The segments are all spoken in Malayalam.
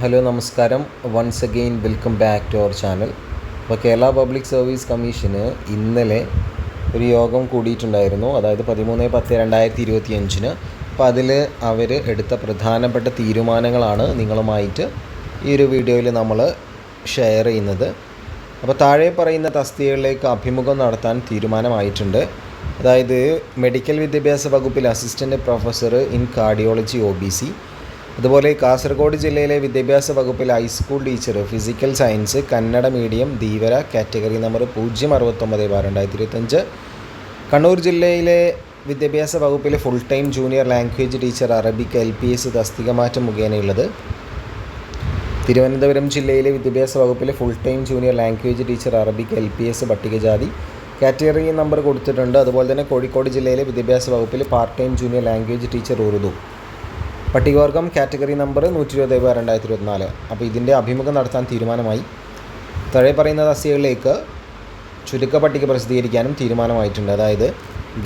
ഹലോ നമസ്കാരം. Once again welcome back to our channel അപ്പോൾ കേരള പബ്ലിക് സർവീസ് കമ്മീഷന് ഇന്നലെ ഒരു യോഗം കൂടിയിട്ടുണ്ടായിരുന്നു. അതായത് പതിമൂന്ന് പത്ത് രണ്ടായിരത്തി ഇരുപത്തി അഞ്ചിന് അപ്പോൾ അതിൽ അവർ എടുത്ത പ്രധാനപ്പെട്ട തീരുമാനങ്ങളാണ് നിങ്ങളുമായിട്ട് ഈ ഒരു വീഡിയോയിൽ നമ്മൾ ഷെയർ ചെയ്യുന്നത്. അപ്പോൾ താഴെ പറയുന്ന തസ്തികകളിലേക്ക് അഭിമുഖം നടത്താൻ തീരുമാനമായിട്ടുണ്ട്. അതായത് മെഡിക്കൽ വിദ്യാഭ്യാസ വകുപ്പിൽ assistant professor in cardiology O B C അതുപോലെ കാസർഗോഡ് ജില്ലയിലെ വിദ്യാഭ്യാസ വകുപ്പിലെ high school teacher physical science Kannada medium Dheevara category number പൂജ്യം അറുപത്തൊമ്പത് ബാർ രണ്ടായിരത്തി ഇരുപത്തഞ്ച് കണ്ണൂർ ജില്ലയിലെ വിദ്യാഭ്യാസ വകുപ്പിലെ full time junior language teacher Arabic L P S തസ്തിക മാറ്റം മുഖേനയുള്ളത്. തിരുവനന്തപുരം ജില്ലയിലെ വിദ്യാഭ്യാസ വകുപ്പിലെ full time junior language teacher Arabic L P S പട്ടികജാതി. കാറ്റഗറി നമ്പർ കൊടുത്തിട്ടുണ്ട്. അതുപോലെ തന്നെ കോഴിക്കോട് ജില്ലയിലെ വിദ്യാഭ്യാസ വകുപ്പിൽ part time junior language teacher Urdu. പട്ടികവർഗം category number നൂറ്റി ഇരുപത് ബാർ രണ്ടായിരത്തി ഇരുപത്തിനാല് അപ്പോൾ ഇതിന്റെ അഭിമുഖം നടത്താൻ തീരുമാനമായി. താഴെ പറയുന്ന തസ്തികകളിലേക്ക് ചുരുക്ക പട്ടിക പ്രസിദ്ധീകരിക്കാനും തീരുമാനമായിട്ടുണ്ട്. അതായത്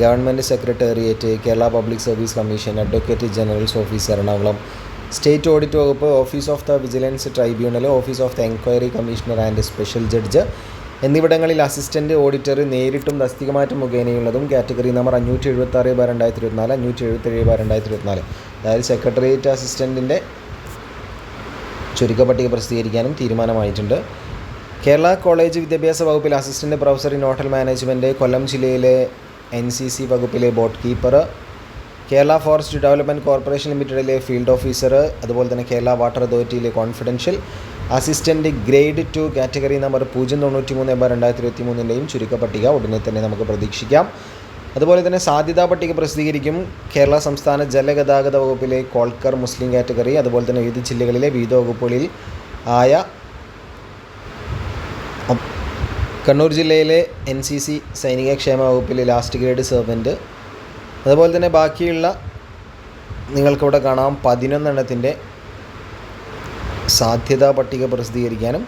government secretariat Kerala public service commission advocate generals office Ernakulam state audit വകുപ്പ് office of the vigilance tribunal office of the enquiry commissioner and special judge എന്നിവിടങ്ങളിൽ അസിസ്റ്റന്റ് ഓഡിറ്റർ നേരിട്ടും തസ്തികമാറ്റം മുഖേനയുള്ളതും കാറ്റഗറി നമ്പർ അഞ്ഞൂറ്റി എഴുപത്തി ആറ് ബാർ രണ്ടായിരത്തി ഇരുപത്തിനാല് അഞ്ഞൂറ്റി എഴുപത്തേഴ് ബാർ രണ്ടായിരത്തി ഇരുപത്തിനാല് അതായത് സെക്രട്ടേറിയറ്റ് അസിസ്റ്റന്റിന്റെ ചുരുക്ക പട്ടിക പ്രസിദ്ധീകരിക്കാനും തീരുമാനമായിട്ടുണ്ട്. കേരള കോളേജ് വിദ്യാഭ്യാസ വകുപ്പിൽ assistant professor in hotel management Kollam ജില്ലയിലെ എൻ സി സി വകുപ്പിലെ boat keeper Kerala forest development corporation ലിമിറ്റഡിലെ field officer അതുപോലെ തന്നെ Kerala water അതോറിറ്റിയിലെ confidential assistant grade two category number പൂജ്യം തൊണ്ണൂറ്റി മൂന്ന് ബാർ രണ്ടായിരത്തി ഇരുപത്തി മൂന്നിന്റെയും ചുരുക്ക പട്ടിക ഉടനെ തന്നെ നമുക്ക് പ്രതീക്ഷിക്കാം. അതുപോലെ തന്നെ സാധ്യതാ പട്ടിക പ്രസിദ്ധീകരിക്കും കേരള സംസ്ഥാന ജലഗതാഗത വകുപ്പിലെ കോൾക്കർ മുസ്ലിം കാറ്റഗറി അതുപോലെ തന്നെ വിവിധ ജില്ലകളിലെ വിവിധ വകുപ്പുകളിൽ ആയ കണ്ണൂർ ജില്ലയിലെ എൻ സി സി സൈനിക ക്ഷേമ വകുപ്പിലെ ലാസ്റ്റ് ഗ്രേഡ് സെർവന്റ് അതുപോലെ തന്നെ ബാക്കിയുള്ള നിങ്ങൾക്കിവിടെ കാണാം പതിനൊന്നെണ്ണത്തിന്റെ സാധ്യതാ പട്ടിക പ്രസിദ്ധീകരിക്കാനും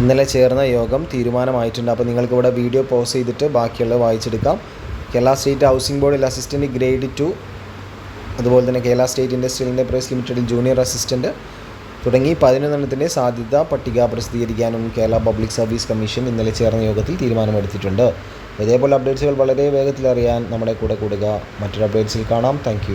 ഇന്നലെ ചേർന്ന യോഗം തീരുമാനമായിട്ടുണ്ട്. അപ്പോൾ നിങ്ങൾക്ക് ഇവിടെ വീഡിയോ പോസ് ചെയ്തിട്ട് ബാക്കിയുള്ളത് വായിച്ചെടുക്കാം. കേരള സ്റ്റേറ്റ് ഹൗസിംഗ് ബോർഡിൽ അസിസ്റ്റന്റ് ഗ്രേഡ് ടു അതുപോലെ തന്നെ കേരള സ്റ്റേറ്റ് ഇൻഡസ്ട്രിയൽ എന്റർപ്രൈസ് ലിമിറ്റഡിൽ ജൂനിയർ അസിസ്റ്റന്റ് തുടങ്ങി പതിനൊന്നെണ്ണത്തിന്റെ സാധ്യത പട്ടിക പ്രസിദ്ധീകരിക്കാനും കേരള പബ്ലിക് സർവീസ് കമ്മീഷൻ ഇന്നലെ ചേർന്ന യോഗത്തിൽ തീരുമാനമെടുത്തിട്ടുണ്ട്. ഇതേപോലെ അപ്ഡേറ്റ്സുകൾ വളരെ വേഗത്തിൽ അറിയാൻ നമ്മുടെ കൂടെ കൂടുക. മറ്റൊരു അപ്ഡേറ്റ്സിൽ കാണാം. താങ്ക്